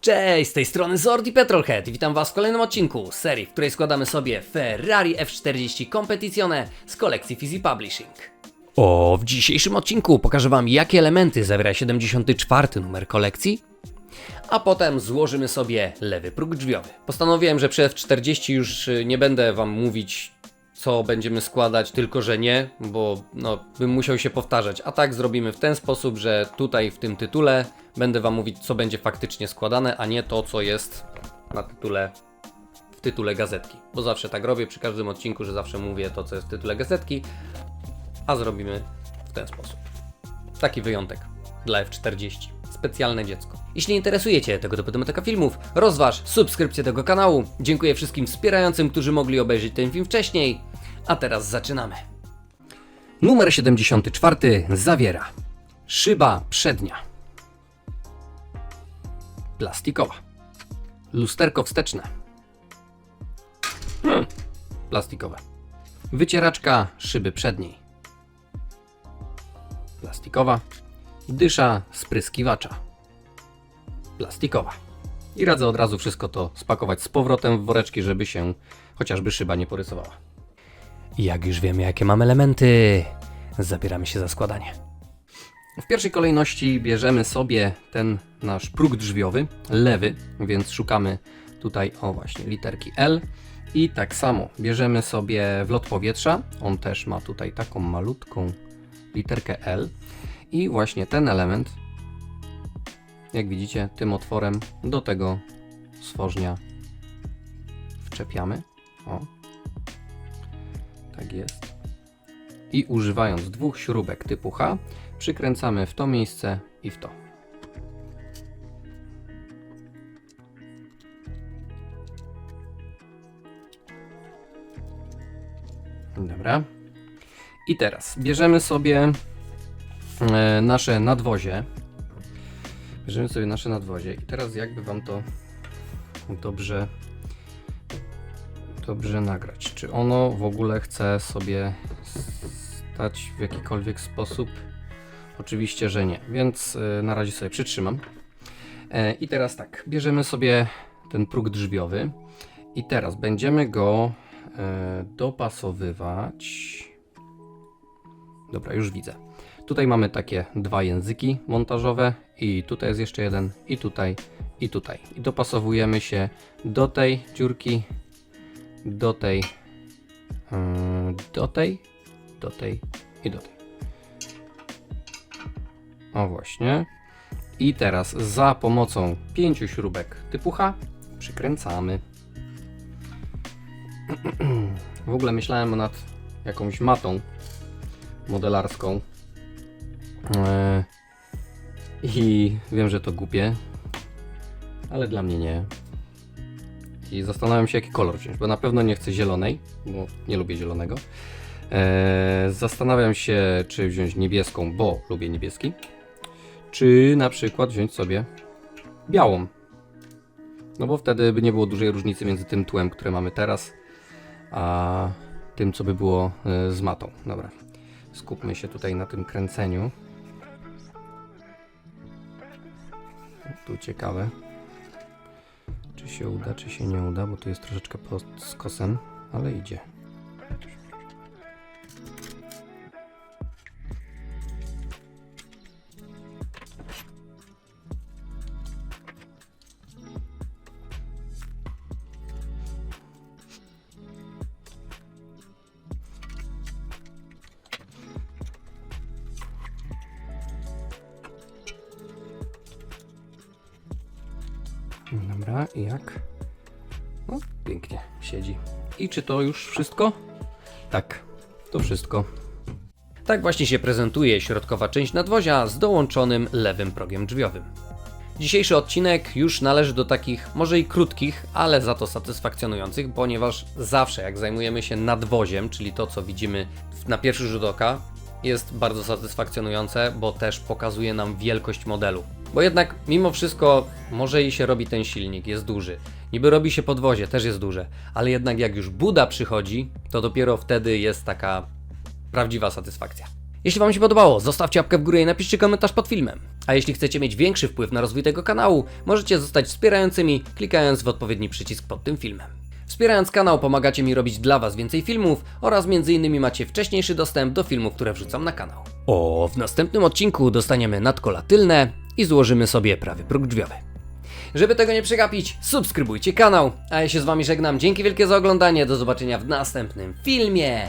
Cześć, z tej strony Zord i Petrolhead i witam Was w kolejnym odcinku serii, w której składamy sobie Ferrari F40 Competizione z kolekcji Fizzy Publishing. O, w dzisiejszym odcinku pokażę Wam, jakie elementy zawiera 74 numer kolekcji, a potem złożymy sobie lewy próg drzwiowy. Postanowiłem, że przy F40 już y, nie będę Wam mówić, co będziemy składać, tylko że nie, bo no, bym musiał się powtarzać. A tak zrobimy w ten sposób, że tutaj w tym tytule będę Wam mówić, co będzie faktycznie składane, a nie to, co jest na tytule w tytule gazetki. Bo zawsze tak robię przy każdym odcinku, że zawsze mówię to, co jest w tytule gazetki, a zrobimy w ten sposób. Taki wyjątek dla F40. Specjalne dziecko. Jeśli interesujecie tego typu tematyka filmów, rozważ subskrypcję tego kanału. Dziękuję wszystkim wspierającym, którzy mogli obejrzeć ten film wcześniej. A teraz zaczynamy. Numer 74 zawiera. Szyba przednia, plastikowa, lusterko wsteczne, hmm, plastikowe, wycieraczka szyby przedniej, plastikowa, dysza spryskiwacza, plastikowa. I radzę od razu wszystko to spakować z powrotem w woreczki, żeby się chociażby szyba nie porysowała. Jak już wiemy, jakie mamy elementy, zabieramy się za składanie. W pierwszej kolejności bierzemy sobie ten nasz próg drzwiowy, lewy, więc szukamy tutaj, o właśnie, literki L. I tak samo bierzemy sobie wlot powietrza, on też ma tutaj taką malutką literkę L. I właśnie ten element, jak widzicie, tym otworem do tego stworznia wczepiamy. O, tak jest. I używając dwóch śrubek typu H, przykręcamy w to miejsce i w to. Dobra. I teraz bierzemy sobie e, nasze nadwozie. Bierzemy sobie nasze nadwozie i teraz jakby wam to dobrze dobrze nagrać. Czy ono w ogóle chce sobie stać w jakikolwiek sposób? Oczywiście, że nie, więc y, na razie sobie przytrzymam. E, I teraz tak, bierzemy sobie ten próg drzwiowy i teraz będziemy go e, dopasowywać. Dobra, już widzę. Tutaj mamy takie dwa języki montażowe i tutaj jest jeszcze jeden i tutaj i tutaj. I dopasowujemy się do tej dziurki do tej, yy, do tej, do tej i do tej. O właśnie. I teraz za pomocą pięciu śrubek typu H przykręcamy. W ogóle myślałem nad jakąś matą modelarską. I wiem, że to głupie, ale dla mnie nie. I zastanawiam się, jaki kolor wziąć, bo na pewno nie chcę zielonej, bo nie lubię zielonego. Eee, zastanawiam się, czy wziąć niebieską, bo lubię niebieski, czy na przykład wziąć sobie białą. No bo wtedy by nie było dużej różnicy między tym tłem, które mamy teraz, a tym, co by było e, z matą. Dobra, skupmy się tutaj na tym kręceniu. Tu ciekawe. Czy się uda, czy się nie uda, bo tu jest troszeczkę pod skosem, ale idzie. Dobra, i jak? No, pięknie siedzi. I czy to już wszystko? Tak, to wszystko. Tak właśnie się prezentuje środkowa część nadwozia z dołączonym lewym progiem drzwiowym. Dzisiejszy odcinek już należy do takich, może i krótkich, ale za to satysfakcjonujących, ponieważ zawsze jak zajmujemy się nadwoziem, czyli to co widzimy na pierwszy rzut oka, jest bardzo satysfakcjonujące, bo też pokazuje nam wielkość modelu. Bo jednak mimo wszystko może i się robi ten silnik, jest duży. Niby robi się podwozie, też jest duże, ale jednak jak już Buda przychodzi, to dopiero wtedy jest taka prawdziwa satysfakcja. Jeśli Wam się podobało, zostawcie łapkę w górę i napiszcie komentarz pod filmem. A jeśli chcecie mieć większy wpływ na rozwój tego kanału, możecie zostać wspierającymi, klikając w odpowiedni przycisk pod tym filmem. Wspierając kanał pomagacie mi robić dla Was więcej filmów oraz m.in. macie wcześniejszy dostęp do filmów, które wrzucam na kanał. O, w następnym odcinku dostaniemy nadkola tylne i złożymy sobie prawy próg drzwiowy. Żeby tego nie przegapić, subskrybujcie kanał, a ja się z Wami żegnam. Dzięki wielkie za oglądanie, do zobaczenia w następnym filmie.